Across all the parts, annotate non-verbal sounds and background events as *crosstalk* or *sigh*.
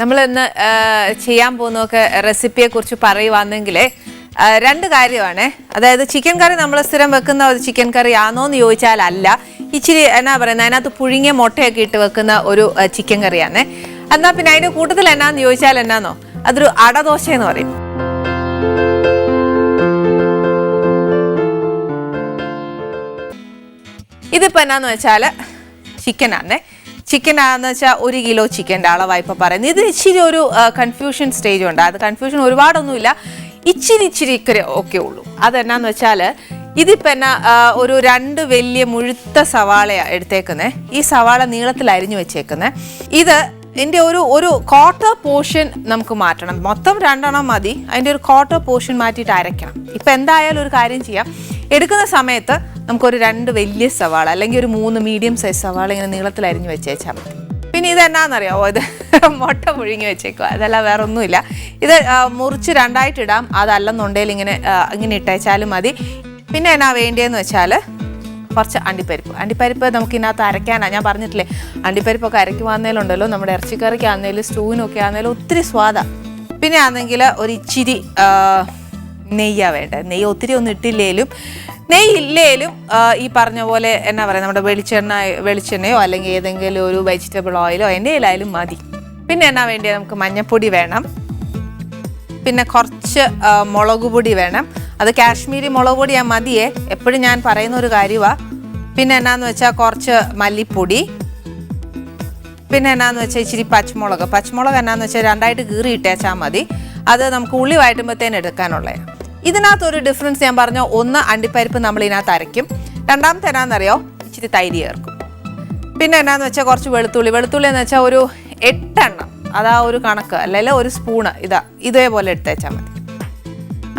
നമ്മൾ ഇന്ന് ചെയ്യാൻ പോകുന്നതൊക്കെ റെസിപ്പിയെ കുറിച്ച് പറയുവാണെങ്കിൽ രണ്ട് കാര്യമാണ്. അതായത് ചിക്കൻ കറി നമ്മൾ സ്ഥിരം വെക്കുന്ന ഒരു ചിക്കൻ കറി ആണോ എന്ന് ചോദിച്ചാൽ അല്ല ഇച്ചിരി എന്നാ പറയുന്നത് അതിനകത്ത് പുഴുങ്ങിയ മുട്ടയൊക്കെ ഇട്ട് വെക്കുന്ന ഒരു ചിക്കൻ കറിയാണ്. എന്നാൽ പിന്നെ അതിന് കൂട്ടത്തിൽ എന്നാന്ന് ചോദിച്ചാൽ എന്നാന്നോ? അതൊരു അടദോശ എന്ന് പറയും. ഇതിപ്പോൾ എന്നാന്ന് വെച്ചാൽ ചിക്കനാണേ ചിക്കൻ ആണെന്ന് വെച്ചാൽ ഒരു കിലോ ചിക്കന്റെ അളവായി ഇപ്പോൾ പറയുന്നത് ഇത് ഇച്ചിരി ഒരു കൺഫ്യൂഷൻ സ്റ്റേജ് ഉണ്ട്. അത് കൺഫ്യൂഷൻ ഒരുപാടൊന്നുമില്ല. ഇച്ചിരി ഇച്ചിരി ഒക്കെ ഉള്ളൂ. അതെന്നാന്ന് വെച്ചാൽ ഇതിപ്പോൾ എന്നാ ഒരു രണ്ട് വലിയ മുഴുത്ത സവാളയാണ് എടുത്തേക്കുന്നത് ഈ സവാള നീളത്തിൽ അരിഞ്ഞു വെച്ചേക്കുന്നത് ഇത് ഇതിന്റെ ഒരു ഒരു ക്വാർട്ടർ പോർഷൻ നമുക്ക് മാറ്റണം. മൊത്തം രണ്ടെണ്ണം മതി. അതിന്റെ ഒരു ക്വാർട്ടർ പോർഷൻ മാറ്റിയിട്ട് അരയ്ക്കണം. ഇപ്പം എന്തായാലും ഒരു കാര്യം ചെയ്യാം. എടുക്കുന്ന സമയത്ത് നമുക്കൊരു രണ്ട് വലിയ സവാള അല്ലെങ്കിൽ ഒരു മൂന്ന് മീഡിയം സൈസ് സവാള ഇങ്ങനെ നീളത്തിൽ അരിഞ്ഞ് വെച്ചേച്ചാൽ മതി. പിന്നെ ഇത് എന്നാന്നറിയാമോ *laughs* ഇത് മുട്ട പുഴുങ്ങി വെച്ചേക്കുക അതല്ല വേറെ ഒന്നുമില്ല ഇത് മുറിച്ച് രണ്ടായിട്ടിടാം. അതല്ലെന്നുണ്ടെങ്കിൽ ഇങ്ങനെ ഇങ്ങനെ ഇട്ടേച്ചാലും മതി. പിന്നെ എന്നാ വേണ്ടിയെന്ന് വെച്ചാൽ കുറച്ച് അണ്ടിപ്പരിപ്പ്. അണ്ടിപ്പരിപ്പ് നമുക്ക് ഇതിനകത്ത് അരയ്ക്കാനാണ് ഞാൻ പറഞ്ഞിട്ടില്ലേ അണ്ടിപ്പരിപ്പൊക്കെ അരയ്ക്കുവാന്നേലുണ്ടല്ലോ നമ്മുടെ ഇറച്ചിക്കറിക്ക് ആണെങ്കിലും സ്റ്റൂവിനൊക്കെ ആണെങ്കിലും ഒത്തിരി സ്വാദാണ് പിന്നെ ആണെങ്കിൽ ഒരു ഇച്ചിരി നെയ്യാണ് നെയ്യാ വേണ്ടത്. നെയ്യ് ഒത്തിരി ഒന്നും ഇട്ടില്ലേലും നെയ്യ് ഇല്ലേലും ഈ പറഞ്ഞ പോലെ എന്നാ പറയുക നമ്മുടെ വെളിച്ചെണ്ണ വെളിച്ചെണ്ണയോ അല്ലെങ്കിൽ ഏതെങ്കിലും ഒരു വെജിറ്റബിൾ ഓയിലോ എണ്ണയിലായാലും മതി. പിന്നെ എന്നാ വേണ്ടിയത് നമുക്ക് മഞ്ഞപ്പൊടി വേണം. പിന്നെ കുറച്ച് മുളക് പൊടി വേണം. അത് കാശ്മീരി മുളക് പൊടി മതിയേ. എപ്പോഴും ഞാൻ പറയുന്ന ഒരു കാര്യമാണ് പിന്നെ എന്നാന്ന് വെച്ചാൽ കുറച്ച് മല്ലിപ്പൊടി. പിന്നെ എന്നാന്ന് വെച്ചാൽ ഇച്ചിരി പച്ചമുളക്. പച്ചമുളക് എന്നാന്ന് വെച്ചാൽ രണ്ടായിട്ട് കീറി ഇട്ടേച്ചാൽ മതി. അത് നമുക്ക് ഉള്ളി വഴറ്റുമ്പോഴത്തേന് എടുക്കാനുള്ളത് ഇതിനകത്തൊരു ഡിഫറൻസ് ഞാൻ പറഞ്ഞ? ഒന്ന് അണ്ടിപ്പരിപ്പ് നമ്മൾ ഇതിനകത്ത് അരയ്ക്കും. രണ്ടാമത്തെ എന്നാന്നറിയോ? ഇച്ചിരി തൈര് ചേർക്കും. പിന്നെ എന്നാന്ന് വെച്ചാൽ കുറച്ച് വെളുത്തുള്ളി. വെളുത്തുള്ളി എന്ന് വെച്ചാൽ ഒരു എട്ടെണ്ണം. അതാ ഒരു കണക്ക്. അല്ലെങ്കിൽ ഒരു സ്പൂണ്. ഇതാ ഇതേപോലെ എടുത്തേച്ചാൽ മതി.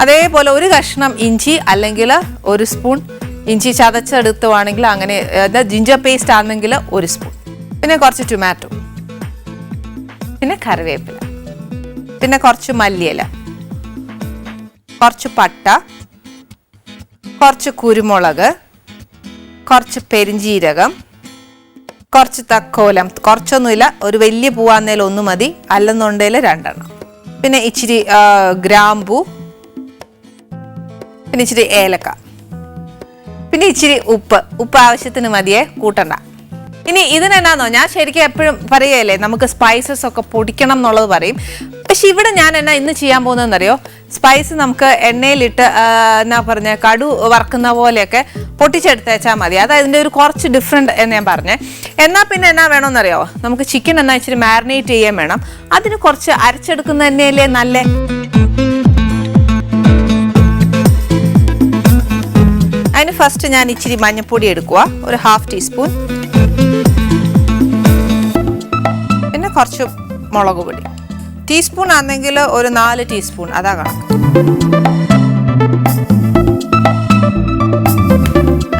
അതേപോലെ ഒരു കഷ്ണം ഇഞ്ചി അല്ലെങ്കിൽ ഒരു സ്പൂൺ. ഇഞ്ചി ചതച്ചെടുത്തുവാണെങ്കിൽ അങ്ങനെ ജിഞ്ചർ പേസ്റ്റ് ആണെങ്കിൽ ഒരു സ്പൂൺ. പിന്നെ കുറച്ച് ടൊമാറ്റോ പിന്നെ കറിവേപ്പില. പിന്നെ കുറച്ച് മല്ലിയില. കുറച്ച് പട്ട കുറച്ച് കുരുമുളക് കുറച്ച് പെരിഞ്ജീരകം കുറച്ച് തക്കോലം. കുറച്ചൊന്നുമില്ല ഒരു വലിയ പൂവാന്നേലും ഒന്ന് മതി. അല്ലെന്നുണ്ടെങ്കിൽ രണ്ടെണ്ണം. പിന്നെ ഇച്ചിരി ഗ്രാമ്പൂ പിന്നെ ഇച്ചിരി ഏലക്ക. പിന്നെ ഇച്ചിരി ഉപ്പ്. ഉപ്പ് ആവശ്യത്തിന് മതിയേ കൂട്ടണ്ട. ഇനി ഇതിനെന്നാന്നോ? ഞാൻ ശരിക്കും എപ്പോഴും പറയുകയല്ലേ നമുക്ക് സ്പൈസസ് ഒക്കെ പൊടിക്കണം എന്നുള്ളത് പറയും. പക്ഷെ ഇവിടെ ഞാൻ എന്നാ ഇന്ന് ചെയ്യാൻ പോകുന്നതെന്നറിയോ? സ്പൈസ് നമുക്ക് എണ്ണയിലിട്ട് എന്നാ പറഞ്ഞ കടു വറക്കുന്ന പോലെയൊക്കെ പൊട്ടിച്ചെടുത്തേച്ചാൽ മതി. അത് അതിന്റെ ഒരു കുറച്ച് ഡിഫറെന്റ് എന്ന് ഞാൻ പറഞ്ഞേ. എന്നാൽ പിന്നെ എന്നാ വേണമെന്നറിയോ നമുക്ക് ചിക്കൻ എന്നാ ഇച്ചിരി മാരിനേറ്റ് ചെയ്യാൻ വേണം. അതിന് കുറച്ച് അരച്ചെടുക്കുന്ന തന്നെയല്ലേ നല്ല? അതിന് ഫസ്റ്റ് ഞാൻ ഇച്ചിരി മഞ്ഞൾപ്പൊടി എടുക്കുക ഒരു ഹാഫ് ടീസ്പൂൺ പിന്നെ കുറച്ച് മുളക് പൊടി. ടീസ്പൂൺ ആണെങ്കിൽ ഒരു നാല് ടീസ്പൂൺ. അതാ കണക്ക്.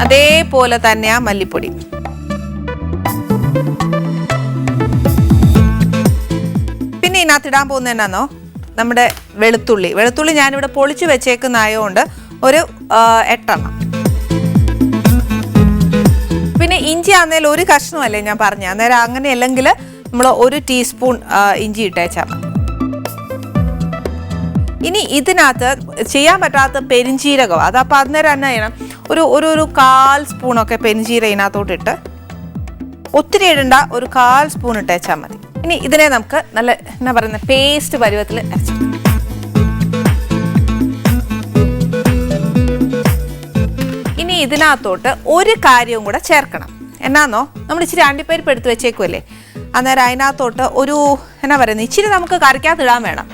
അതേപോലെ തന്നെ ആ മല്ലിപ്പൊടി. പിന്നെ ഇതിനകത്ത് ഇടാൻ പോകുന്നത് എന്നാന്നോ? നമ്മുടെ വെളുത്തുള്ളി. വെളുത്തുള്ളി ഞാനിവിടെ പൊളിച്ച് വെച്ചേക്കുന്നതായതുകൊണ്ട് ഒരു ആ, എട്ടെണ്ണം. പിന്നെ ഇഞ്ചി ആണെങ്കിൽ ഒരു കഷ്ണമല്ലേ ഞാൻ പറഞ്ഞ. അന്നേരം അങ്ങനെ അല്ലെങ്കിൽ നമ്മൾ ഒരു ടീസ്പൂൺ ഇഞ്ചി ഇട്ടേച്ചാൽ ഇനി ഇതിനകത്ത് ചെയ്യാൻ പറ്റാത്ത പെരിഞ്ചീരകം അതപ്പോൾ അന്നേരം എന്നാ ചെയ്യണം. ഒരു ഒരു ഒരു കാൽ സ്പൂണൊക്കെ പെരിഞ്ചീരകം ഇതിനകത്തോട്ടിട്ട് ഒത്തിരി ഇടണ്ട ഒരു കാൽ സ്പൂൺ ഇട്ടേച്ചാൽ മതി. ഇനി ഇതിനെ നമുക്ക് നല്ല എന്നാ പറയുന്ന പേസ്റ്റ് പരുവത്തിൽ അരച്ചെടുക്കാം ഇനി ഇതിനകത്തോട്ട് ഒരു കാര്യവും കൂടെ ചേർക്കണം. എന്നാന്നോ? നമ്മൾ ഇച്ചിരി അണ്ടിപ്പരിപ്പ് എടുത്ത് വെച്ചേക്കുമല്ലേ അന്നേരം അതിനകത്തോട്ട് ഒരു എന്നാ പറയുന്നത് ഇച്ചിരി നമുക്ക് കറിക്കകത്ത് ഇടാൻ വേണം.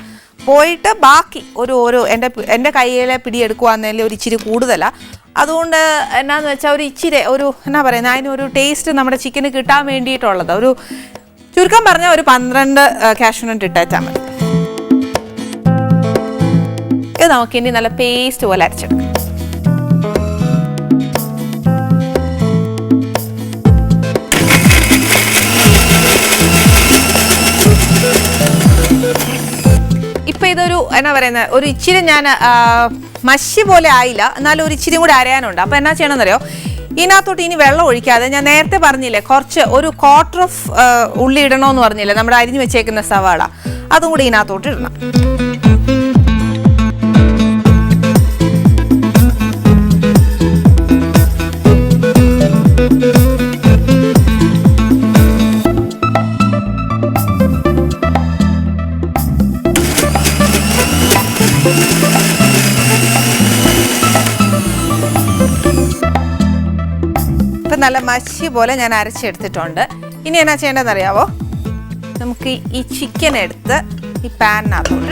പോയിട്ട് ബാക്കി ഒരു ഓരോ എന്റെ എന്റെ കയ്യിലെ പിടി എടുക്കുവാന്നേലും ഒരു ഇച്ചിരി കൂടുതലാണ് അതുകൊണ്ട് എന്നാന്ന് വെച്ചാൽ ഒരു ഇച്ചിരി ഒരു എന്നാ പറയുന്നത് അതിനൊരു ടേസ്റ്റ് നമ്മുടെ ചിക്കന് കിട്ടാൻ വേണ്ടിയിട്ടുള്ളത്. ഒരു ചുരുക്കം പറഞ്ഞാൽ ഒരു പന്ത്രണ്ട് കാഷ്യൂനട്ട് ഇട്ടേച്ചാൽ മതി. ഇത് നമുക്കിനി നല്ല പേസ്റ്റ് പോലെ അരച്ചെടുക്കാം. ഇതൊരു എന്നാ പറയുന്നത് ഒരു ഇച്ചിരി ഞാൻ മഷി പോലെ ആയില്ല. എന്നാലും ഒരു ഇച്ചിരി കൂടി അരയാനുണ്ട്. അപ്പൊ എന്നാ ചെയ്യണമെന്നറിയോ? ഇതിനകത്തോട്ട് ഇനി വെള്ളം ഒഴിക്കാതെ ഞാൻ നേരത്തെ പറഞ്ഞില്ലേ കുറച്ച് ഒരു ക്വാർട്ടർ ഓഫ് ഉള്ളി ഇടണമെന്ന് പറഞ്ഞില്ലേ നമ്മുടെ അരിഞ്ഞു വെച്ചേക്കുന്ന സവാള. അതും കൂടി ഇതിനകത്തോട്ട് ഇടണം. നല്ല മഷി പോലെ ഞാൻ അരച്ചെടുത്തിട്ടുണ്ട്. ഇനി എന്നാ ചെയ്യേണ്ടതെന്ന് അറിയാവോ നമുക്ക് ഈ ചിക്കൻ എടുത്ത് ഈ പാനിനകത്തോട്ട്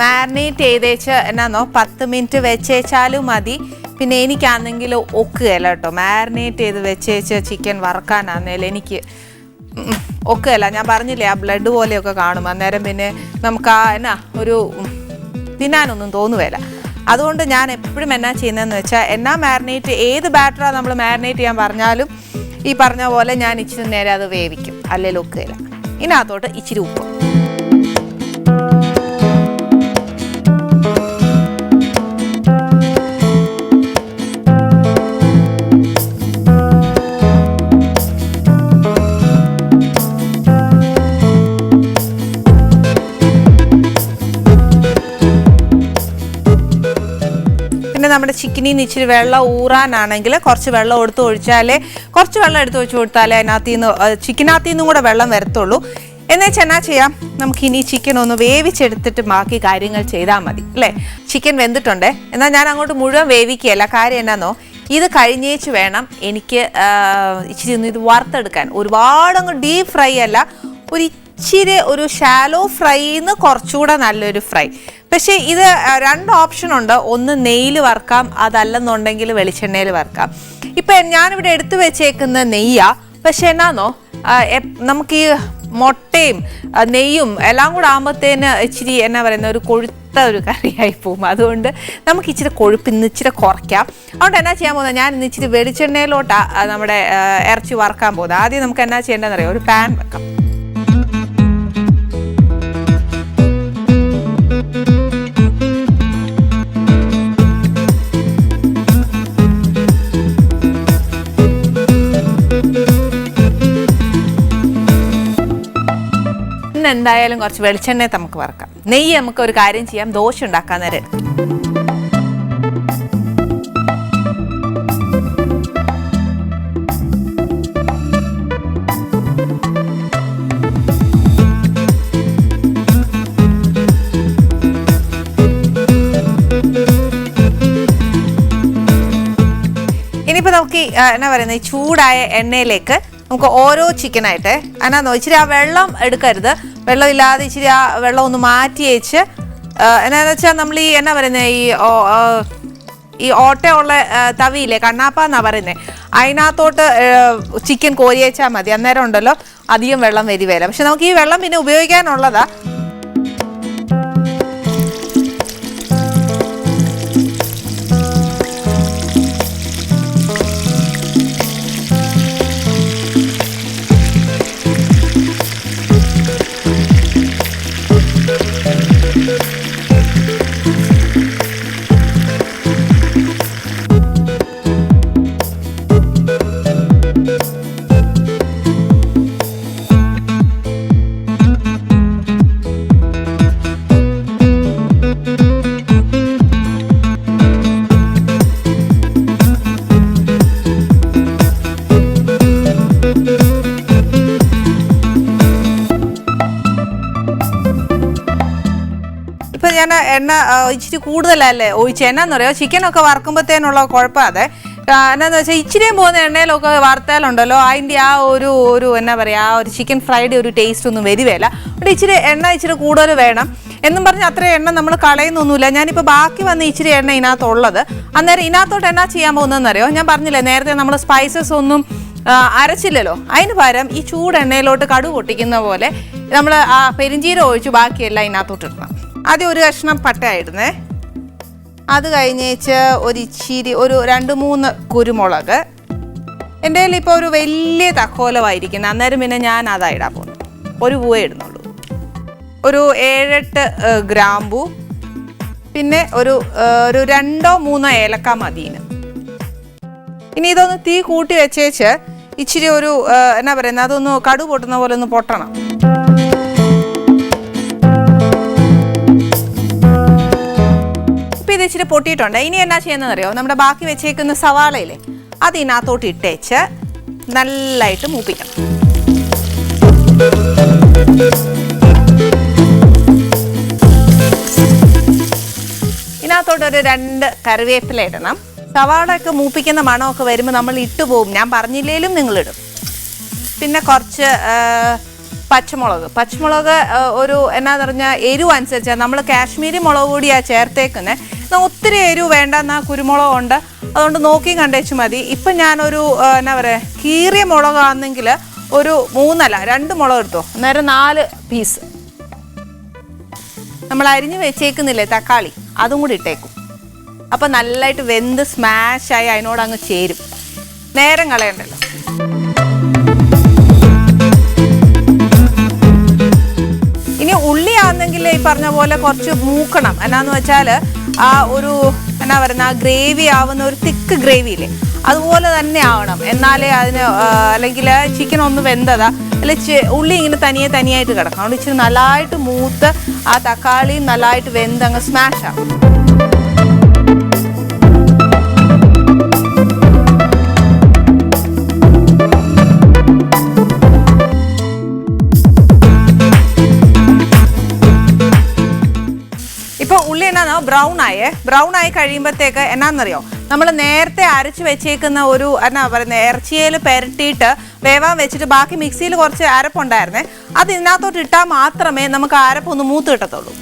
മാരിനേറ്റ് ചെയ്തേച്ച് എന്നാന്നോ പത്ത് മിനിറ്റ് വെച്ചേച്ചാലും മതി. പിന്നെ എനിക്കാണെങ്കിൽ ഒക്കുകയല്ല കേട്ടോ. മാരിനേറ്റ് ചെയ്ത് വെച്ചേച്ച് ചിക്കൻ വറക്കാനാന്നേലും എനിക്ക് ഒക്കുകയല്ല. ഞാൻ പറഞ്ഞില്ലേ ആ ബ്ലഡ് പോലെയൊക്കെ കാണും. അന്നേരം പിന്നെ നമുക്ക് ആ എന്നാ ഒരു തിന്നാനൊന്നും തോന്നുകയില്ല അതുകൊണ്ട് ഞാൻ എപ്പോഴും എന്നാ ചെയ്യുന്നതെന്ന് വെച്ചാൽ എന്നാ മാരിനേറ്റ് ഏത് ബാറ്ററാണ് നമ്മൾ മാരിനേറ്റ് ചെയ്യാൻ പറഞ്ഞാലും ഈ പറഞ്ഞ പോലെ ഞാൻ ഇച്ചിരി നേരം അത് വേവിക്കും. അല്ലെങ്കിൽ ഒക്കുകയില്ല. ഇതിനകത്തോട്ട് ഇച്ചിരി ഉപ്പ്. നമ്മുടെ ചിക്കനിൽ നിന്ന് ഇച്ചിരി വെള്ളം ഊറാനാണെങ്കിൽ കുറച്ച് വെള്ളം എടുത്ത് ഒഴിച്ചാലേ കുറച്ച് വെള്ളം എടുത്ത് ഒഴിച്ച് കൊടുത്താലേ അതിനകത്ത് നിന്ന് ചിക്കനകത്ത് നിന്നും കൂടെ വെള്ളം വരത്തുള്ളൂ. എന്നുവെച്ചാൽ എന്നാ ചെയ്യാം? നമുക്ക് ഇനി ചിക്കൻ ഒന്ന് വേവിച്ചെടുത്തിട്ട് ബാക്കി കാര്യങ്ങൾ ചെയ്താൽ മതി അല്ലേ? ചിക്കൻ വെന്തിട്ടുണ്ട്. എന്നാൽ ഞാൻ അങ്ങോട്ട് മുഴുവൻ വേവിക്കുകയല്ല. കാര്യം എന്നാന്നോ? ഇത് കഴിഞ്ഞേച്ച് വേണം എനിക്ക് ഇച്ചിരി ഒന്ന് ഇത് വറുത്തെടുക്കാൻ. ഒരുപാട് അങ്ങ് ഡീപ് ഫ്രൈ അല്ല ഒരു ഇച്ചിരി ഒരു ഷാലോ ഫ്രൈന്ന് കുറച്ചുകൂടെ നല്ലൊരു ഫ്രൈ പക്ഷേ ഇത് രണ്ട് ഓപ്ഷൻ ഉണ്ട്. ഒന്ന് നെയ്യിൽ വറുക്കാം അതല്ലെന്നുണ്ടെങ്കിൽ വെളിച്ചെണ്ണയിൽ വറുക്കാം. ഇപ്പം ഞാനിവിടെ എടുത്തു വെച്ചേക്കുന്ന നെയ്യാ പക്ഷെ എന്നാന്നോ നമുക്ക് ഈ മുട്ടയും നെയ്യും എല്ലാം കൂടെ ആകുമ്പോഴത്തേന് ഇച്ചിരി എന്നാ പറയുന്ന ഒരു കൊഴുത്ത ഒരു കറിയായി പോകും. അതുകൊണ്ട് നമുക്ക് ഇച്ചിരി കൊഴുപ്പ് ഇന്ന് ഇച്ചിരി കുറയ്ക്കാം. അതുകൊണ്ട് എന്നാ ചെയ്യാൻ പോകുന്നത് ഞാൻ ഇന്ന് ഇച്ചിരി വെളിച്ചെണ്ണയിലോട്ടാണ് നമ്മുടെ ഇറച്ചി വറക്കാൻ പോകുന്നത് ആദ്യം നമുക്ക് എന്നാ ചെയ്യേണ്ടതെന്ന് അറിയാം ഒരു പാൻ വെക്കാം. എന്തായാലും കുറച്ച് വെളിച്ചെണ്ണ നമുക്ക് വറക്കാം. നെയ്യ് നമുക്ക് ഒരു കാര്യം ചെയ്യാം. ദോശ ഉണ്ടാക്കാൻ നേരം എടുക്കാം. ഇനിയിപ്പോൾ നമുക്ക് എന്നാ പറയുന്നത് ചൂടായ എണ്ണയിലേക്ക് നമുക്ക് ഓരോ ചിക്കനായിട്ട് എന്നാന്ന് ഇച്ചിരി ആ വെള്ളം എടുക്കരുത്. വെള്ളം ഇല്ലാതെ ഇച്ചിരി ആ വെള്ളം ഒന്ന് മാറ്റി വെച്ച് എന്നാന്ന് വെച്ചാൽ നമ്മൾ ഈ എന്നാ പറയുന്നത് ഈ ഈ ഓട്ടയുള്ള തവിയില്ലേ കണ്ണാപ്പ എന്നാ പറയുന്നത് അതിനകത്തോട്ട് ചിക്കൻ കോരിയേച്ചാൽ മതി അന്നേരം ഉണ്ടല്ലോ അധികം വെള്ളം വരി വരാം പക്ഷെ നമുക്ക് ഈ വെള്ളം പിന്നെ ഉപയോഗിക്കാനുള്ളതാ. എണ്ണ ഇച്ചിരി കൂടുതലല്ലേ? ഒഴിച്ച് എണ്ണെന്ന് പറയുമോ ചിക്കൻ ചിക്കനൊക്കെ വറക്കുമ്പോഴത്തേനുള്ള കുഴപ്പം അതെ. ആ, എന്നാന്ന് വെച്ചാൽ ഇച്ചിരിയും പോകുന്ന എണ്ണയിലൊക്കെ വറുത്താലുണ്ടല്ലോ. അതിന്റെ ആ ഒരു ഒരു എന്നാ പറയുക ആ ഒരു ചിക്കൻ ഫ്രൈഡ് ഒരു ടേസ്റ്റ് ഒന്നും വരുവേല അവിടെ ഇച്ചിരി എണ്ണ ഇച്ചിരി കൂടുതൽ വേണം. എന്നും പറഞ്ഞ് അത്ര എണ്ണ നമ്മൾ കളയുന്നൊന്നുമില്ല. ഞാനിപ്പോൾ ബാക്കി വന്ന ഇച്ചിരി എണ്ണ ഇതിനകത്തുള്ളത്. അന്നേരം ഇതിനകത്തോട്ട് എന്നാ ചെയ്യാൻ പോകുന്നതെന്നറിയോ? ഞാൻ പറഞ്ഞില്ലേ നേരത്തെ നമ്മൾ സ്പൈസസ് ഒന്നും അരച്ചില്ലല്ലോ. അതിന് പകരം ഈ ചൂട് എണ്ണയിലോട്ട് കടു പൊട്ടിക്കുന്ന പോലെ നമ്മൾ ആ പെരിഞ്ചീരം ഒഴിച്ച് ബാക്കിയെല്ലാം ഇതിനകത്തോട്ട് ഇടണം. ആദ്യം ഒരു കഷ്ണം പട്ട ഇടുന്നേ. അത് കഴിഞ്ഞേച്ച് ഒരു ഇച്ചിരി ഒരു രണ്ട് മൂന്ന് കുരുമുളക്. എന്റെ കയ്യിൽ ഇപ്പോൾ ഒരു വലിയ തക്കോലമായിരിക്കുന്നത് അന്നേരം പിന്നെ ഞാൻ അതാണ് ഇടാൻ പോകുന്നു ഒരു പൂവേ ഇടുന്നുള്ളൂ. ഒരു ഏഴെട്ട് ഗ്രാമ്പു പിന്നെ ഒരു ഒരു രണ്ടോ മൂന്നോ ഏലക്ക മതിന് ഇനി ഇതൊന്ന് തീ കൂട്ടി വെച്ചേച്ച് ഇച്ചിരി ഒരു എന്നാ പറയുന്നത് അതൊന്ന് കടു പൊട്ടുന്ന പോലെ ഒന്ന് പൊട്ടണം. ഇച്ചിരി പൊട്ടിയിട്ടുണ്ട്. ഇനി എന്നാ ചെയ്യുന്നതെന്നറിയോ? നമ്മുടെ ബാക്കി വെച്ചേക്കുന്ന സവാളയില്ലേ അത് ഇതിനകത്തോട്ട് ഇട്ടേച്ച് നല്ലതായിട്ട് മൂപ്പിക്കണം ഇതിനകത്തോട്ട് ഒരു രണ്ട് കറിവേപ്പില ഇടണം. സവാളയൊക്കെ മൂപ്പിക്കുന്ന മണമൊക്കെ വരുമ്പോൾ നമ്മൾ ഇട്ടുപോകും ഞാൻ പറഞ്ഞില്ലേലും നിങ്ങളിടും. പിന്നെ കുറച്ച് പച്ചമുളക്. പച്ചമുളക് ഒരു എന്നാ പറഞ്ഞാൽ എരിവ് അനുസരിച്ചാണ് നമ്മൾ കാശ്മീരി മുളക് പൊടിയാണ് ചേർത്തേക്കുന്നത് ഒത്തിരി എരിവ് വേണ്ട എന്നാൽ കുരുമുളക് ഉണ്ട്. അതുകൊണ്ട് നോക്കി കണ്ടേച്ചു മതി. ഇപ്പം ഞാനൊരു എന്നാ പറയുക കീറിയ മുളകാണെങ്കിൽ ഒരു മൂന്നല്ല രണ്ട് മുളക് എടുത്തോ. അന്നേരം നാല് പീസ് നമ്മൾ അരിഞ്ഞ് വെച്ചേക്കുന്നില്ലേ തക്കാളി അതും കൂടി ഇട്ടേക്കും. അപ്പം നല്ലതായിട്ട് വെന്ത് സ്മാഷായി അതിനോട് അങ്ങ് ചേരും. നേരം കളയണ്ടല്ലോ. ഇനി ഉള്ളി ആണെങ്കിൽ ഈ പറഞ്ഞ പോലെ കുറച്ച് മൂക്കണം. എന്നാന്ന് വെച്ചാൽ ആ ഒരു എന്നാ പറയുന്ന ആ ഗ്രേവി ആവുന്ന ഒരു തിക്ക് ഗ്രേവിയില്ലേ അതുപോലെ തന്നെ ആവണം. എന്നാലേ അതിന് അല്ലെങ്കിൽ ചിക്കൻ ഒന്ന് വെന്തതാ. അല്ലെ ഉള്ളി ഇങ്ങനെ തനിയെ തനിയായിട്ട് കിടക്കണം. അതുകൊണ്ട് ഇച്ചിരി നല്ലതായിട്ട് മൂത്ത് ആ തക്കാളി നല്ലതായിട്ട് വെന്ത് അങ്ങ് സ്മാഷ് ആവും. ഇപ്പൊ ഉള്ളി എന്നാന്നോ? ബ്രൗൺ ആയേ. ബ്രൗൺ ആയി കഴിയുമ്പോഴത്തേക്ക് എന്നാന്നറിയോ? നമ്മൾ നേരത്തെ അരച്ച് വെച്ചേക്കുന്ന ഒരു എന്നാ പറയുന്നത് ഇറച്ചിയിൽ പെരട്ടിയിട്ട് വേവാൻ വെച്ചിട്ട് ബാക്കി മിക്സിയിൽ കുറച്ച് അരപ്പുണ്ടായിരുന്നേ. അത് ഇതിനകത്തോട്ട് ഇട്ടാൽ മാത്രമേ നമുക്ക് അരപ്പൊന്ന് മൂത്ത് കിട്ടത്തുള്ളൂ.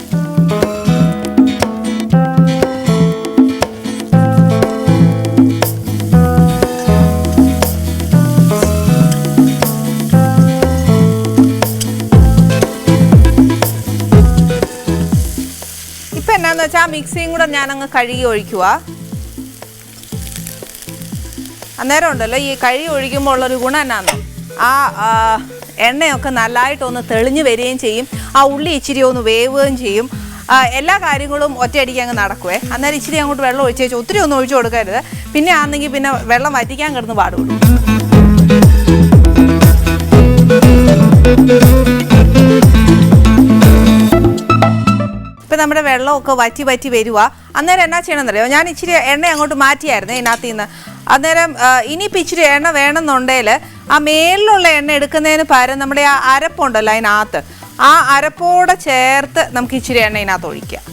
എന്നാന്ന് വെച്ചാൽ മിക്സിയും കൂടെ ഞാനങ്ങ് കഴുകി ഒഴിക്കുക അന്നേരം ഉണ്ടല്ലോ ഈ കഴുകി ഒഴിക്കുമ്പോൾ ഉള്ളൊരു ഗുണം എന്നാന്ന്? ആ എണ്ണയൊക്കെ നല്ലതായിട്ടൊന്ന് തെളിഞ്ഞു വരികയും ചെയ്യും. ആ ഉള്ളി ഇച്ചിരി ഒന്ന് വേവുകയും ചെയ്യും. എല്ലാ കാര്യങ്ങളും ഒറ്റയടിക്ക് അങ്ങ് നടക്കുവേ. അന്നേരം ഇച്ചിരി അങ്ങോട്ട് വെള്ളം ഒഴിച്ചേച്ച് ഒത്തിരി ഒന്നും ഒഴിച്ചു കൊടുക്കരുത്. പിന്നെ ആണെങ്കിൽ പിന്നെ വെള്ളം വറ്റിക്കാൻ കിടന്ന് പാടുള്ളൂ. ഇപ്പം നമ്മുടെ വെള്ളമൊക്കെ വറ്റി വറ്റി വരുക അന്നേരം എന്നാ ചെയ്യണമെന്നറിയോ? ഞാൻ ഇച്ചിരി എണ്ണ അങ്ങോട്ട് മാറ്റിയായിരുന്നു ഇതിനകത്ത് നിന്ന് അന്നേരം ഇനിയിപ്പോൾ ഇച്ചിരി എണ്ണ വേണമെന്നുണ്ടെങ്കിൽ ആ മേലിലുള്ള എണ്ണ എടുക്കുന്നതിന് പകരം നമ്മുടെ ആ അരപ്പുണ്ടല്ലോ അതിനകത്ത് ആ അരപ്പോടെ ചേർത്ത് നമുക്ക് ഇച്ചിരി എണ്ണ ഇതിനകത്ത് ഒഴിക്കാം.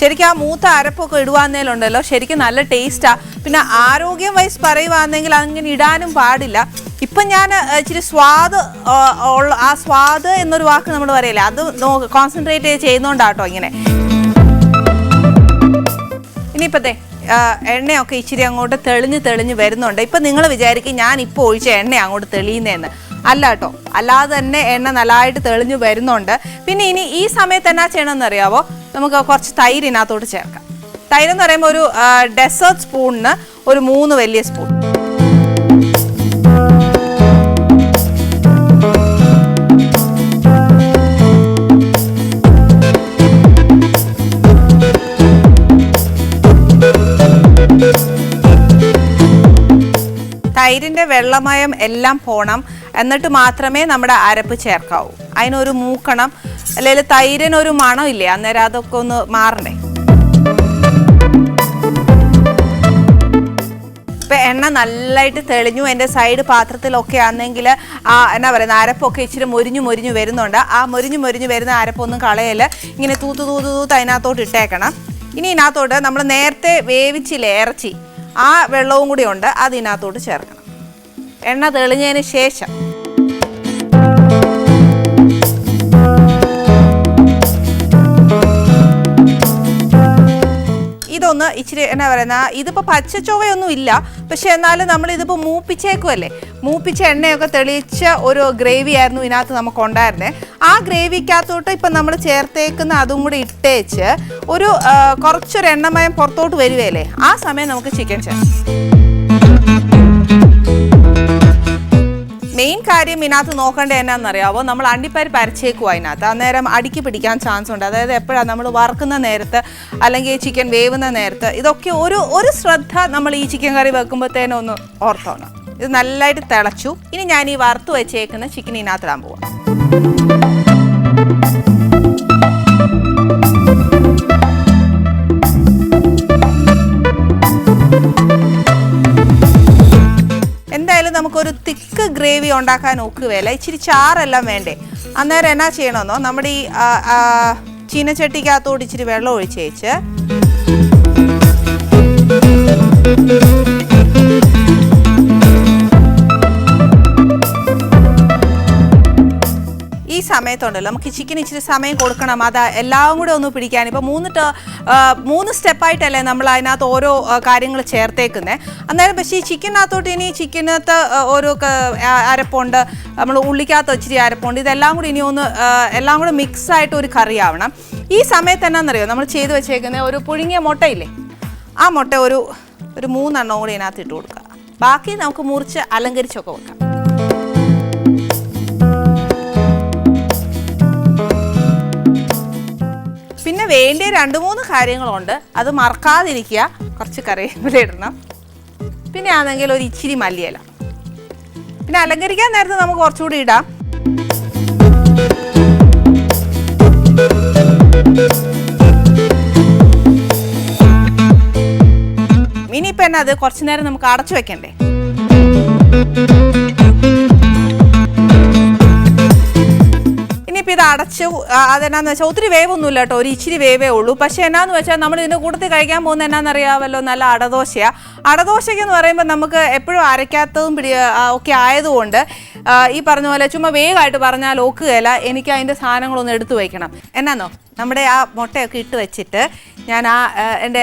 ശരിക്കും ആ മൂത്ത അരപ്പൊക്കെ ഇടുവാന്നേലുണ്ടല്ലോ. ശരിക്കും നല്ല ടേസ്റ്റാ പിന്നെ ആരോഗ്യം വൈസ് പറയുവാണെങ്കിൽ അങ്ങനെ ഇടാനും പാടില്ല. ഇപ്പം ഞാൻ ഇച്ചിരി സ്വാദ് ആ, സ്വാദ് എന്നൊരു വാക്ക് നമ്മൾ പറയില്ല? അത് കോൺസെൻട്രേറ്റ് ചെയ്യുന്നോണ്ടാട്ടോ ഇങ്ങനെ. ഇനിയിപ്പത്തെ എണ്ണയൊക്കെ ഇച്ചിരി അങ്ങോട്ട് തെളിഞ്ഞ് തെളിഞ്ഞ് വരുന്നുണ്ട്. ഇപ്പം നിങ്ങൾ വിചാരിക്കും ഞാൻ ഇപ്പൊ ഒഴിച്ച എണ്ണ അങ്ങോട്ട് തെളിയുന്നതെന്ന് അല്ല കേട്ടോ. അല്ലാതെ തന്നെ എണ്ണ നല്ലതായിട്ട് തെളിഞ്ഞു വരുന്നുണ്ട്. പിന്നെ ഇനി ഈ സമയത്ത് എന്നാ ചെയ്യണമെന്ന് അറിയാവോ? നമുക്ക് കുറച്ച് തൈര് ഇതിനകത്തോട്ട് ചേർക്കാം. തൈര് എന്ന് പറയുമ്പോൾ ഒരു ഡെസേർട്ട് സ്പൂണിന് ഒരു മൂന്ന് വലിയ സ്പൂൺ തൈരിന്റെ വെള്ളമയം എല്ലാം പോണം. എന്നിട്ട് മാത്രമേ നമ്മുടെ അരപ്പ് ചേർക്കാവൂ. അതിനൊരു മൂക്കണം. അല്ലെങ്കിൽ തൈരിനൊരു മണമില്ലേ അന്നേരം അതൊക്കെ ഒന്ന് മാറണേ ഇപ്പം എണ്ണ നല്ലതായിട്ട് തെളിഞ്ഞു. എന്റെ സൈഡ് പാത്രത്തിലൊക്കെ ആണെങ്കിൽ ആ എന്നാ പറയുന്നത് അരപ്പൊക്കെ ഇച്ചിരി മൊരിഞ്ഞു മൊരിഞ്ഞു വരുന്നുണ്ട്. ആ മൊരിഞ്ഞു മൊരിഞ്ഞു വരുന്ന അരപ്പൊന്നും കളയൽ ഇങ്ങനെ തൂത്ത് തൂത്ത് തൂത്ത് അതിനകത്തോട്ട് ഇട്ടേക്കണം. ഇനി ഇതിനകത്തോട്ട് നമ്മൾ നേരത്തെ വേവിച്ചില്ലേ ഇറച്ചി ആ വെള്ളവും കൂടി ഉണ്ട്. അത് ഇതിനകത്തോട്ട് ചേർക്കണം. എണ്ണ തെളിഞ്ഞതിന് ശേഷം. ഇതൊന്ന് ഇച്ചിരി എന്നാ പറയുന്ന ഇതിപ്പോ പച്ച ചൊവ്വയൊന്നും ഇല്ല. പക്ഷെ എന്നാലും നമ്മൾ ഇതിപ്പോ മൂപ്പിച്ചേക്കുമല്ലേ മൂപ്പിച്ച എണ്ണയൊക്കെ തെളിയിച്ച ഒരു ഗ്രേവി ആയിരുന്നു ഇതിനകത്ത് നമുക്ക് ഉണ്ടായിരുന്നത് ആ ഗ്രേവിക്കകത്തോട്ട് ഇപ്പൊ നമ്മൾ ചേർത്തേക്കുന്ന അതും കൂടി ഇട്ടേച്ച് ഒരു കുറച്ചൊരു എണ്ണമയം പുറത്തോട്ട് വരുവല്ലേ ആ സമയം നമുക്ക് ചിക്കൻ ചേർക്കാം. മെയിൻ കാര്യം ഇതിനകത്ത് നോക്കേണ്ടത് എന്നാണെന്നറിയാവോ? നമ്മൾ അണ്ടിപ്പരിപ്പ് അരച്ചേക്കും അതിനകത്ത് അന്നേരം അടിക്ക് പിടിക്കാൻ ചാൻസ് ഉണ്ട്. അതായത് എപ്പോഴാണ് നമ്മൾ വറുക്കുന്ന നേരത്ത് അല്ലെങ്കിൽ ചിക്കൻ വേവുന്ന നേരത്ത് ഇതൊക്കെ ഒരു ഒരു ശ്രദ്ധ നമ്മൾ ഈ ചിക്കൻ കറി വെക്കുമ്പോഴത്തേനും ഒന്ന് ഓർത്തോണം. ഇത് നല്ലതായിട്ട് തിളച്ചു. ഇനി ഞാൻ ഈ വറുത്ത് വെച്ചേക്കുന്ന ചിക്കൻ ഇതിനകത്തിടാൻ പോവാം. ഗ്രേവി ഉണ്ടാക്കാൻ ഒക്കുകയല്ല. ഇച്ചിരി ചാറെല്ലാം വേണ്ടേ. അന്നേരം എന്നാ ചെയ്യണമെന്നോ? നമ്മുടെ ഈ ചീനച്ചട്ടിക്കകത്തോട് ഇച്ചിരി വെള്ളം ഒഴിച്ചേച്ച് ഈ സമയത്തുണ്ടല്ലോ. നമുക്ക് ചിക്കൻ ഇച്ചിരി സമയം കൊടുക്കണം. അത് എല്ലാം കൂടെ ഒന്ന് പിടിക്കാൻ. ഇപ്പോൾ മൂന്ന് മൂന്ന് സ്റ്റെപ്പായിട്ടല്ലേ നമ്മൾ അതിനകത്ത് ഓരോ കാര്യങ്ങൾ ചേർത്തേക്കുന്നത് അന്നേരം പക്ഷേ ഈ ചിക്കനകത്തോട്ട് ഇനി ചിക്കനകത്ത് ഓരോ അരപ്പുണ്ട്. നമ്മൾ ഉള്ളിക്കകത്ത് ഇച്ചിരി അരപ്പുണ്ട്. ഇതെല്ലാം കൂടി ഇനി ഒന്ന് എല്ലാം കൂടെ മിക്സ് ആയിട്ട് ഒരു കറി ആവണം. ഈ സമയത്ത് എന്നാണെന്നറിയോ നമ്മൾ ചെയ്ത് വെച്ചേക്കുന്ന ഒരു പുഴുങ്ങിയ മുട്ടയില്ലേ? ആ മുട്ട ഒരു ഒരു മൂന്നെണ്ണം കൂടി ഇതിനകത്ത് ഇട്ട് കൊടുക്കുക. ബാക്കി നമുക്ക് മുറിച്ച് അലങ്കരിച്ചൊക്കെ വെക്കാം. പിന്നെ വേണ്ടിയ രണ്ട് മൂന്ന് കാര്യങ്ങളുണ്ട്. അത് മറക്കാതിരിക്കുക. കുറച്ച് കറിവേപ്പില ഇടണം. പിന്നെ ആണെങ്കിൽ ഒരു ഇച്ചിരി മല്ലിയില. പിന്നെ അലങ്കരിക്കാൻ നേരത്തെ നമുക്ക് കുറച്ചുകൂടി ഇടാം. ഇനിയിപ്പോൾ എന്നാ അത് കുറച്ച് നേരം നമുക്ക് അടച്ചു വെക്കണ്ടേ? ഇത് അടച്ചു അതെന്നാന്ന് വെച്ചാൽ ഒത്തിരി വേവൊന്നുമില്ല കേട്ടോ. ഒരു ഇച്ചിരി വേവേ ഉള്ളൂ. പക്ഷേ എന്നാന്ന് വെച്ചാൽ നമ്മൾ ഇതിന്റെ കൂട്ടത്തിൽ കഴിക്കാൻ പോകുന്ന എന്നാണെന്നറിയാമല്ലോ നല്ല അടദോശയാണ് അടദോശയ്ക്ക് എന്ന് പറയുമ്പോൾ നമുക്ക് എപ്പോഴും അരയ്ക്കാത്തതും പിടി ഒക്കെ ആയതുകൊണ്ട് ഈ പറഞ്ഞ പോലെ ചുമ്മാ വേഗമായിട്ട് പറഞ്ഞാൽ ഒക്കുകയില്ല എനിക്ക് അതിന്റെ സാധനങ്ങളൊന്നും എടുത്തു വയ്ക്കണം. എന്നാന്നോ? നമ്മുടെ ആ മുട്ടയൊക്കെ ഇട്ട് വെച്ചിട്ട് ഞാൻ ആ, എന്റെ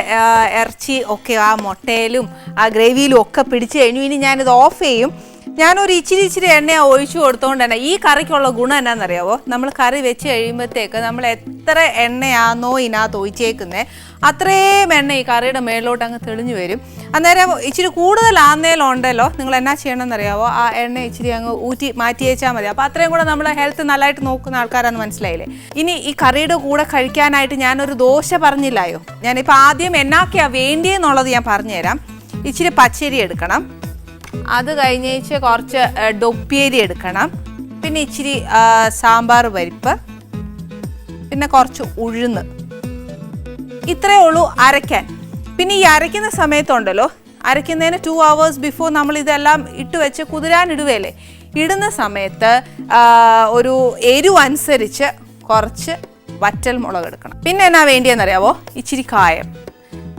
ഇറച്ചി ഒക്കെ ആ മുട്ടയിലും ആ ഗ്രേവിയിലും ഒക്കെ പിടിച്ച് കഴിഞ്ഞു. ഇനി ഞാനിത് ഓഫ് ചെയ്യും. ഞാനൊരു ഇച്ചിരി ഇച്ചിരി എണ്ണ ഒഴിച്ചു കൊടുത്തോണ്ട് തന്നെ. ഈ കറിക്കുള്ള ഗുണം എന്നാണെന്നറിയാവോ നമ്മൾ കറി വെച്ച് കഴിയുമ്പോഴത്തേക്ക് നമ്മൾ എത്ര എണ്ണയാണോ ഇതിനകത്ത് ഒഴിച്ചേക്കുന്നത് അത്രയും എണ്ണ ഈ കറിയുടെ മേളിലോട്ട് അങ്ങ് തെളിഞ്ഞു വരും. അന്നേരം ഇച്ചിരി കൂടുതലാന്നേലുണ്ടല്ലോ നിങ്ങൾ എന്നാ ചെയ്യണമെന്നറിയാവോ? ആ എണ്ണ ഇച്ചിരി അങ്ങ് ഊറ്റി മാറ്റി വെച്ചാൽ മതി. അപ്പോൾ അത്രയും കൂടെ നമ്മൾ ഹെൽത്ത് നല്ലതായിട്ട് നോക്കുന്ന ആൾക്കാരാന്ന് മനസ്സിലായില്ലേ? ഇനി ഈ കറിയുടെ കൂടെ കഴിക്കാനായിട്ട് ഞാനൊരു ദോശ പറഞ്ഞില്ലായോ? ഞാനിപ്പോൾ ആദ്യം എന്നാക്കിയാണ് വേണ്ടിയെന്നുള്ളത് ഞാൻ പറഞ്ഞുതരാം. ഇച്ചിരി പച്ചരി എടുക്കണം. അത് കഴിഞ്ഞേച്ച് കുറച്ച് ഡൊപ്പിയേരി എടുക്കണം. പിന്നെ ഇച്ചിരി സാമ്പാർ പരിപ്പ്. പിന്നെ കുറച്ച് ഉഴുന്ന്. ഇത്രയേ ഉള്ളൂ അരയ്ക്കാൻ. പിന്നെ ഈ അരയ്ക്കുന്ന സമയത്തുണ്ടല്ലോ അരയ്ക്കുന്നതിന് ടു അവേഴ്സ് ബിഫോർ നമ്മൾ ഇതെല്ലാം ഇട്ട് വെച്ച് കുതിരാനിടുകയല്ലേ ഇടുന്ന സമയത്ത് ഒരു എരിവ് അനുസരിച്ച് കുറച്ച് വറ്റൽ മുളക് എടുക്കണം. പിന്നെ എന്നാ വേണ്ടിയെന്നറിയാവോ? ഇച്ചിരി കായം.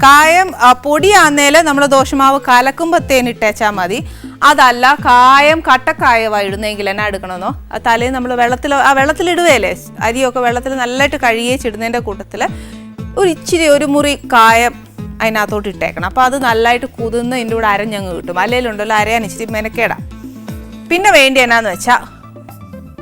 കായം പൊടിയാന്നേൽ നമ്മൾ ദോശമാവ് കലക്കുമ്പോഴത്തേന് ഇട്ടേച്ചാൽ മതി. അതല്ല കായം കട്ടക്കായവാണ് ഇടുന്നെങ്കിൽ എന്നാ എടുക്കണമെന്നോ തലേന്ന് നമ്മൾ വെള്ളത്തിൽ ആ വെള്ളത്തിലിടുകയല്ലേ അരിയൊക്കെ വെള്ളത്തിൽ നല്ലതായിട്ട് കഴുകിയേച്ചിടുന്നതിന്റെ കൂട്ടത്തിൽ ഒരു ഇച്ചിരി ഒരു മുറി കായം അതിനകത്തോട്ട് ഇട്ടേക്കണം. അപ്പോൾ അത് നല്ലതായിട്ട് കുതിർന്ന് ഇതിന്റെ കൂടെ അരഞ്ഞങ്ങ് കിട്ടും. ഉണ്ടല്ലോ അരയാൻ ഇച്ചിരി മെനക്കേടാം. പിന്നെ വേണ്ടി എന്നാന്ന് വെച്ചാൽ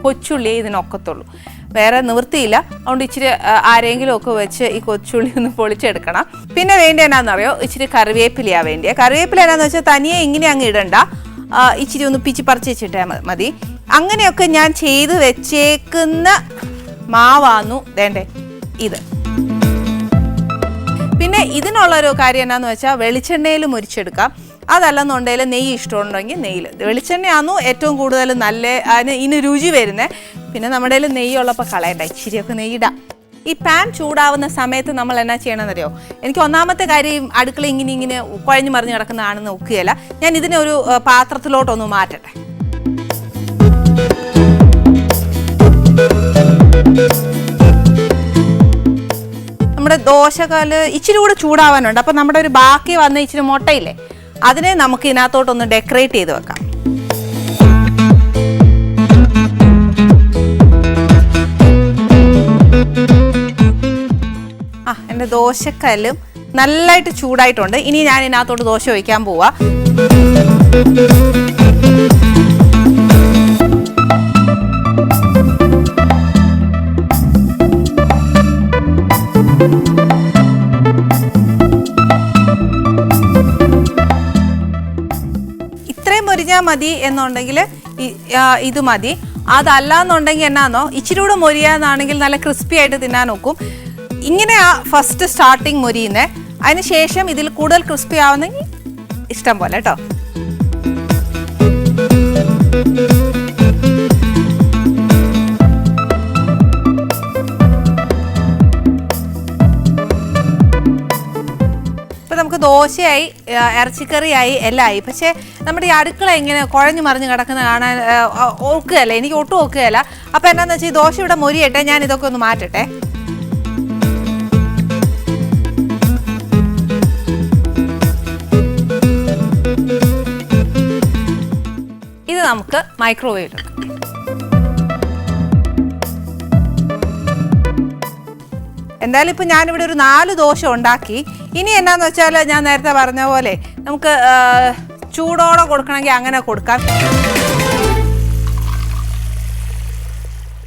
കൊച്ചുള്ളി ഇതിനൊക്കത്തുള്ളൂ. വേറെ നിവൃത്തിയില്ല. അതുകൊണ്ട് ഇച്ചിരി ആരെങ്കിലും ഒക്കെ വെച്ച് ഈ കൊച്ചുള്ളി ഒന്ന് പൊളിച്ചെടുക്കണം. പിന്നെ വേണ്ടി എന്നാന്നറിയോ ഇച്ചിരി കറിവേപ്പിലയാണ് വേണ്ടിയ. കറിവേപ്പില എന്നാന്ന് വെച്ചാൽ തനിയെ ഇങ്ങനെ അങ്ങ് ഇടണ്ട. ഇച്ചിരി ഒന്ന് പിച്ചി പറിച്ച് വെച്ചിട്ടാൽ മ- മതി. അങ്ങനെയൊക്കെ ഞാൻ ചെയ്ത് വെച്ചേക്കുന്ന മാവാന്നു വേണ്ടേ? ഇത്. പിന്നെ ഇതിനുള്ളൊരു കാര്യം എന്നാന്ന് വെച്ചാൽ വെളിച്ചെണ്ണയിൽ മുരിച്ചെടുക്കാം. അതല്ലെന്നുണ്ടെങ്കിൽ നെയ്യ് ഇഷ്ടമുണ്ടെങ്കിൽ നെയ്യിൽ വെളിച്ചെണ്ണയാണോ ഏറ്റവും കൂടുതൽ നല്ല അതിന് ഇനി രുചി വരുന്നത് പിന്നെ നമ്മുടെ കയ്യിൽ നെയ്യുള്ളപ്പോൾ കളയണ്ട ഇച്ചിരിയൊക്കെ നെയ്യിടാം ഈ പാൻ ചൂടാവുന്ന സമയത്ത് നമ്മൾ എന്നാ ചെയ്യണമെന്നറിയോ എനിക്ക് ഒന്നാമത്തെ കാര്യം അടുക്കള ഇങ്ങനെ ഇങ്ങനെ കുഴഞ്ഞു മറിഞ്ഞ് കിടക്കുന്നതാണെന്ന് നോക്കുകയല്ല. ഞാൻ ഇതിനെ ഒരു പാത്രത്തിലോട്ടൊന്ന് മാറ്റട്ടെ. നമ്മുടെ ദോശകാൽ ഇച്ചിരി കൂടെ ചൂടാവാനുണ്ട്. അപ്പം നമ്മുടെ ഒരു ബാക്കി വന്ന ഇച്ചിരി മുട്ടയില്ലേ? അതിനെ നമുക്ക് ഇതിനകത്തോട്ടൊന്ന് ഡെക്കറേറ്റ് ചെയ്ത് വെക്കാം. ആ എന്റെ ദോശക്കല്ലും നല്ലതായിട്ട് ചൂടായിട്ടുണ്ട്. ഇനി ഞാൻ ഇതിനകത്തോട്ട് ദോശ ഒഴിക്കാൻ പോവാ. മതി എന്നുണ്ടെങ്കിൽ ഇത് മതി. അതല്ല എന്നുണ്ടെങ്കിൽ എന്നാന്നോ? ഇച്ചിരി കൂടെ മൊരിയാന്നാണെങ്കിൽ നല്ല ക്രിസ്പി ആയിട്ട് തിന്നാൻ നോക്കും. ഇങ്ങനെയാ ഫസ്റ്റ് സ്റ്റാർട്ടിങ് മൊരിയുന്നത് അതിന് ശേഷം ഇതിൽ കൂടുതൽ ക്രിസ്പി ആവുന്നെങ്കിൽ ഇഷ്ടം പോലെ കേട്ടോ ഇപ്പൊ നമുക്ക് ദോശയായി ഇറച്ചിക്കറിയായി ആയി. പക്ഷേ നമ്മുടെ ഈ അടുക്കള ഇങ്ങനെ കുഴഞ്ഞു മറിഞ്ഞ് കിടക്കുന്ന കാണാൻ ഓക്കുകയല്ല എനിക്ക് ഒട്ടും ഓക്കുകയല്ല അപ്പൊ എന്നാന്ന് വെച്ചാൽ ഈ ദോശ ഇവിടെ മൊരിയട്ടെ ഞാൻ ഇതൊക്കെ ഒന്ന് മാറ്റട്ടെ. ഇത് നമുക്ക് മൈക്രോവേവിൽ എന്തായാലും ഇപ്പം ഞാനിവിടെ ഒരു നാല് ദോശ ഉണ്ടാക്കി. ഇനി എന്നാന്ന് വെച്ചാൽ ഞാൻ നേരത്തെ പറഞ്ഞ പോലെ നമുക്ക് ചൂടോടെ കൊടുക്കണമെങ്കിൽ അങ്ങനെ കൊടുക്കാം.